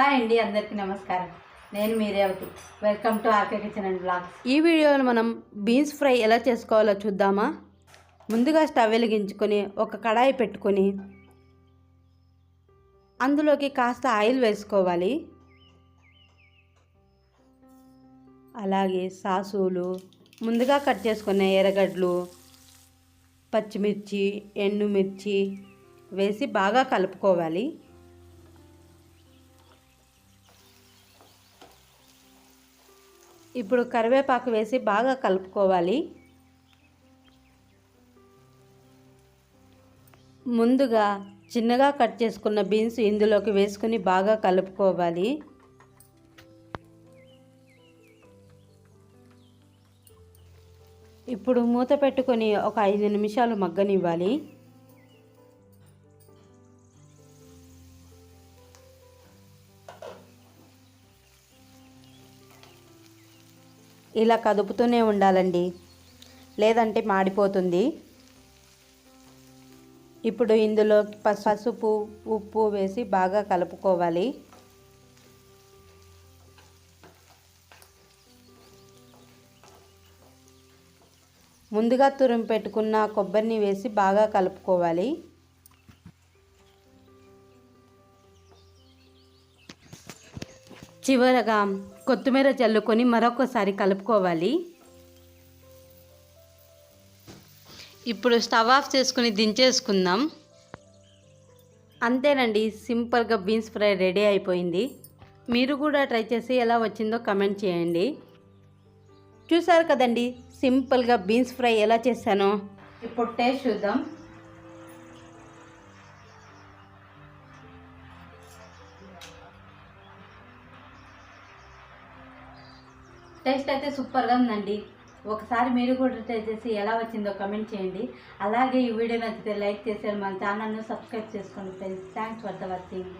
Hi అండి అందరికీ నమస్కారం. నేను మీరేవతి welcome to R K kitchen and blogs ఈ వీడియోలో మనం బీన్స్ ఫ్రై ఎలా చేసుకోవాలో చూద్దామా? ముందుగా స్టవ్ వెలిగించుకొని ఒక కడాయి పెట్టుకొని అందులోకి కాస్త ఆయిల్ వేసుకోవాలి. అలాగే సాసులు ముందుగా కట్ చేసుకున్న ఎర్రగడ్డలు పచ్చిమిర్చి ఎండుమిర్చి వేసి బాగా కలుపుకోవాలి. ఇప్పుడు కరివేపాకు వేసి బాగా కలుపుకోవాలి. ముందుగా చిన్నగా కట్ చేసుకున్న బీన్స్ ఇందులోకి వేసుకుని బాగా కలుపుకోవాలి. ఇప్పుడు మూత పెట్టుకొని ఒక ఐదు నిమిషాలు మగ్గనివ్వాలి. ఇలా కదుపుతూనే ఉండాలండి. లేదంటే మాడిపోతుంది. ఇప్పుడు ఇందులో ప- పసుపు ఉప్పు వేసి బాగా కలుపుకోవాలి. ముందుగా తురుము పెట్టుకున్న కొబ్బరిని వేసి బాగా కలుపుకోవాలి. చివరగా కొత్తిమీర చల్లుకొని మరొకసారి కలుపుకోవాలి. ఇప్పుడు స్టవ్ ఆఫ్ చేసుకుని దించేసుకుందాం. అంతేనండి సింపుల్గా బీన్స్ ఫ్రై రెడీ అయిపోయింది. మీరు కూడా ట్రై చేసి ఎలా వచ్చిందో కమెంట్ చేయండి. చూసారు కదండి సింపుల్గా బీన్స్ ఫ్రై ఎలా చేశానో. ఇప్పుడు టేస్ట్ చూద్దాం. టేస్ట్ అయితే సూపర్గా ఉందండి. ఒకసారి మీరు కూడా ట్రై చేసి ఎలా వచ్చిందో కమెంట్ చేయండి. అలాగే ఈ వీడియో నచ్చితే లైక్ చేసి మన ఛానల్ను సబ్స్క్రైబ్ చేసుకోండి friends. Thanks for the watching